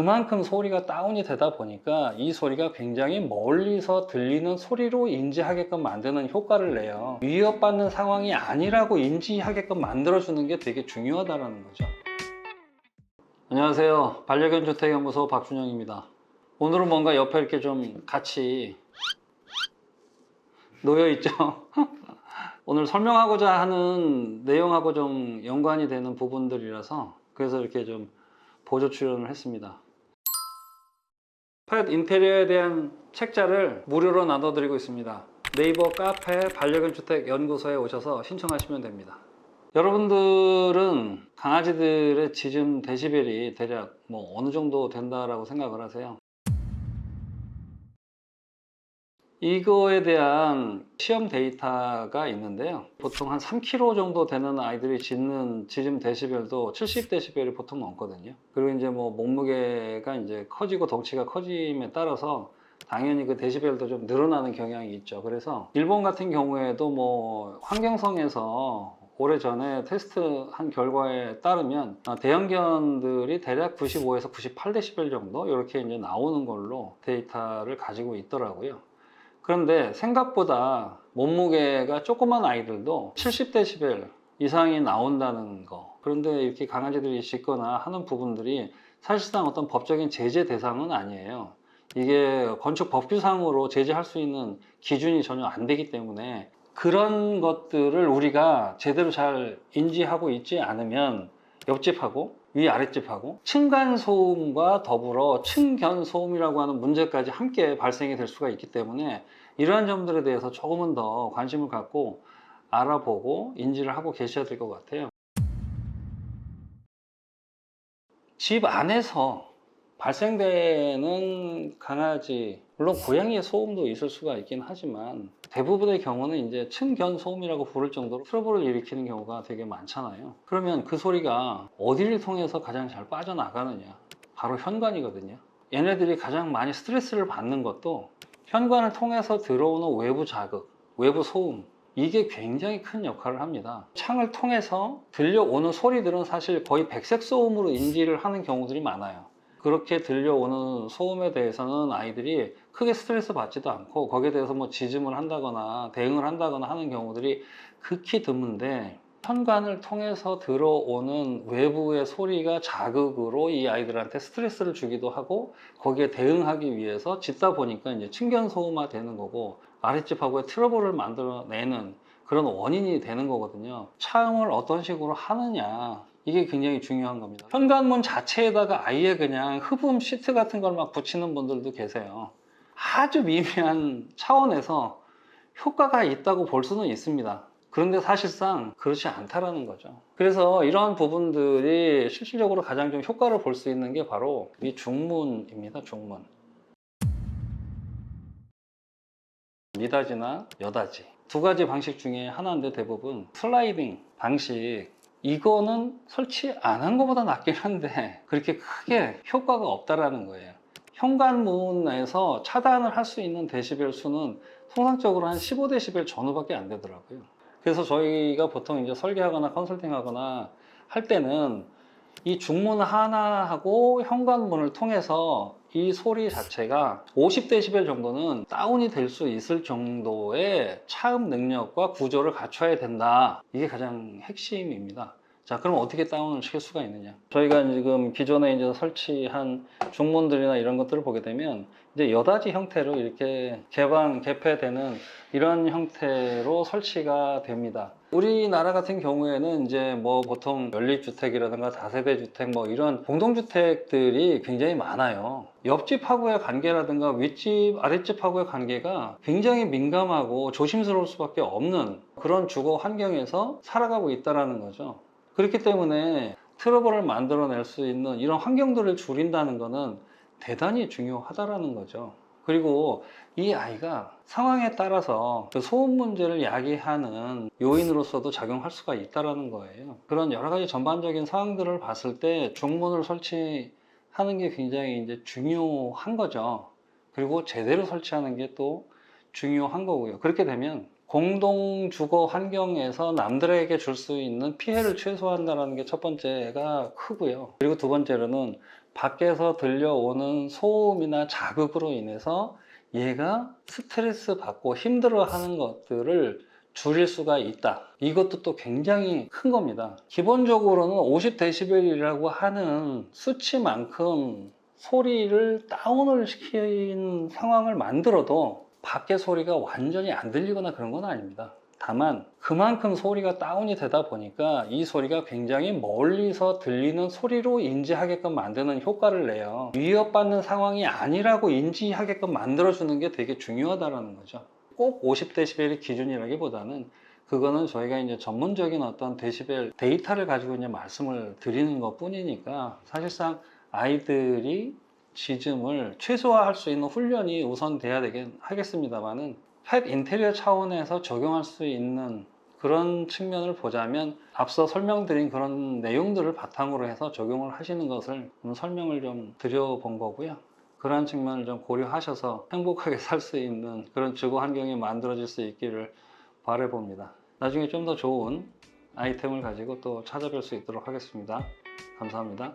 그만큼 소리가 다운이 되다 보니까 이 소리가 굉장히 멀리서 들리는 소리로 인지하게끔 만드는 효과를 내요. 위협받는 상황이 아니라고 인지하게끔 만들어주는 게 되게 중요하다는 거죠. 안녕하세요. 반려견 주택연구소 박준영입니다. 오늘은 뭔가 옆에 이렇게 좀 같이 놓여 있죠. 오늘 설명하고자 하는 내용하고 좀 연관이 되는 부분들이라서 그래서 이렇게 좀 보조 출연을 했습니다. 펫 인테리어에 대한 책자를 무료로 나눠드리고 있습니다. 네이버 카페 반려견 주택 연구소에 오셔서 신청하시면 됩니다. 여러분들은 강아지들의 짖음 데시벨이 대략 뭐 어느 정도 된다라고 생각을 하세요? 이거에 대한 시험 데이터가 있는데요. 보통 한 3kg 정도 되는 아이들이 짖는 짖음 데시벨도 70데시벨이 보통 넘거든요. 그리고 이제 뭐 몸무게가 이제 커지고 덩치가 커짐에 따라서 당연히 그 데시벨도 좀 늘어나는 경향이 있죠. 그래서 일본 같은 경우에도 뭐 환경성에서 오래전에 테스트한 결과에 따르면 어, 대형견들이 대략 95에서 98데시벨 정도 이렇게 이제 나오는 걸로 데이터를 가지고 있더라고요. 그런데 생각보다 몸무게가 조그만 아이들도 70데시벨 이상이 나온다는 거. 그런데 이렇게 강아지들이 짖거나 하는 부분들이 사실상 어떤 법적인 제재 대상은 아니에요. 이게 건축 법규상으로 제재할 수 있는 기준이 전혀 안 되기 때문에 그런 것들을 우리가 제대로 잘 인지하고 있지 않으면 옆집하고 위 아랫집하고 층간 소음과 더불어 층견 소음이라고 하는 문제까지 함께 발생이 될 수가 있기 때문에 이러한 점들에 대해서 조금은 더 관심을 갖고 알아보고 인지를 하고 계셔야 될 것 같아요. 집 안에서 발생되는 강아지, 물론 고양이의 소음도 있을 수가 있긴 하지만 대부분의 경우는 이제 층견 소음이라고 부를 정도로 트러블을 일으키는 경우가 되게 많잖아요. 그러면 그 소리가 어디를 통해서 가장 잘 빠져나가느냐? 바로 현관이거든요. 얘네들이 가장 많이 스트레스를 받는 것도 현관을 통해서 들어오는 외부 자극, 외부 소음, 이게 굉장히 큰 역할을 합니다. 창을 통해서 들려오는 소리들은 사실 거의 백색 소음으로 인지를 하는 경우들이 많아요. 그렇게 들려오는 소음에 대해서는 아이들이 크게 스트레스 받지도 않고 거기에 대해서 뭐 지짐을 한다거나 대응을 한다거나 하는 경우들이 극히 드문데 현관을 통해서 들어오는 외부의 소리가 자극으로 이 아이들한테 스트레스를 주기도 하고 거기에 대응하기 위해서 짖다 보니까 이제 층견 소음화 되는 거고 아랫집하고의 트러블을 만들어내는 그런 원인이 되는 거거든요. 차음을 어떤 식으로 하느냐 이게 굉장히 중요한 겁니다. 현관문 자체에다가 아예 그냥 흡음 시트 같은 걸 막 붙이는 분들도 계세요. 아주 미미한 차원에서 효과가 있다고 볼 수는 있습니다. 그런데 사실상 그렇지 않다라는 거죠. 그래서 이러한 부분들이 실질적으로 가장 좀 효과를 볼 수 있는 게 바로 이 중문입니다. 중문. 미닫이나 여닫이 두 가지 방식 중에 하나인데 대부분 슬라이딩 방식 이거는 설치 안 한 것보다 낫긴 한데 그렇게 크게 효과가 없다라는 거예요. 현관문에서 차단을 할 수 있는 데시벨 수는 통상적으로 한 15데시벨 전후밖에 안 되더라고요. 그래서 저희가 보통 이제 설계하거나 컨설팅하거나 할 때는 이 중문 하나하고 현관문을 통해서 이 소리 자체가 50데시벨 정도는 다운이 될 수 있을 정도의 차음 능력과 구조를 갖춰야 된다. 이게 가장 핵심입니다. 자, 그럼 어떻게 다운을 시킬 수가 있느냐? 저희가 지금 기존에 이제 설치한 중문들이나 이런 것들을 보게 되면 이제 여닫이 형태로 이렇게 개방, 개폐되는 이런 형태로 설치가 됩니다. 우리나라 같은 경우에는 이제 뭐 보통 연립주택이라든가 다세대 주택 뭐 이런 공동주택들이 굉장히 많아요. 옆집하고의 관계라든가 윗집, 아랫집하고의 관계가 굉장히 민감하고 조심스러울 수밖에 없는 그런 주거 환경에서 살아가고 있다라는 거죠. 그렇기 때문에 트러블을 만들어낼 수 있는 이런 환경들을 줄인다는 것은 대단히 중요하다라는 거죠. 그리고 이 아이가 상황에 따라서 그 소음 문제를 야기하는 요인으로서도 작용할 수가 있다라는 거예요. 그런 여러 가지 전반적인 상황들을 봤을 때 중문을 설치하는 게 굉장히 이제 중요한 거죠. 그리고 제대로 설치하는 게 또 중요한 거고요. 그렇게 되면 공동 주거 환경에서 남들에게 줄 수 있는 피해를 최소화한다는 게 첫 번째가 크고요. 그리고 두 번째로는 밖에서 들려오는 소음이나 자극으로 인해서 얘가 스트레스 받고 힘들어 하는 것들을 줄일 수가 있다. 이것도 또 굉장히 큰 겁니다. 기본적으로는 50dB이라고 하는 수치만큼 소리를 다운을 시킨 상황을 만들어도 밖에 소리가 완전히 안 들리거나 그런 건 아닙니다. 다만 그만큼 소리가 다운이 되다 보니까 이 소리가 굉장히 멀리서 들리는 소리로 인지하게끔 만드는 효과를 내요. 위협받는 상황이 아니라고 인지하게끔 만들어주는 게 되게 중요하다라는 거죠. 꼭 50dB이 기준이라기보다는 그거는 저희가 이제 전문적인 어떤 데시벨 데이터를 가지고 이제 말씀을 드리는 것 뿐이니까 사실상 아이들이 지즘을 최소화할 수 있는 훈련이 우선 돼야 되긴 하겠습니다만은 펫 인테리어 차원에서 적용할 수 있는 그런 측면을 보자면 앞서 설명드린 그런 내용들을 바탕으로 해서 적용을 하시는 것을 좀 설명을 좀 드려본 거고요. 그러한 측면을 좀 고려하셔서 행복하게 살 수 있는 그런 주거 환경이 만들어질 수 있기를 바라봅니다. 나중에 좀 더 좋은 아이템을 가지고 또 찾아뵐 수 있도록 하겠습니다. 감사합니다.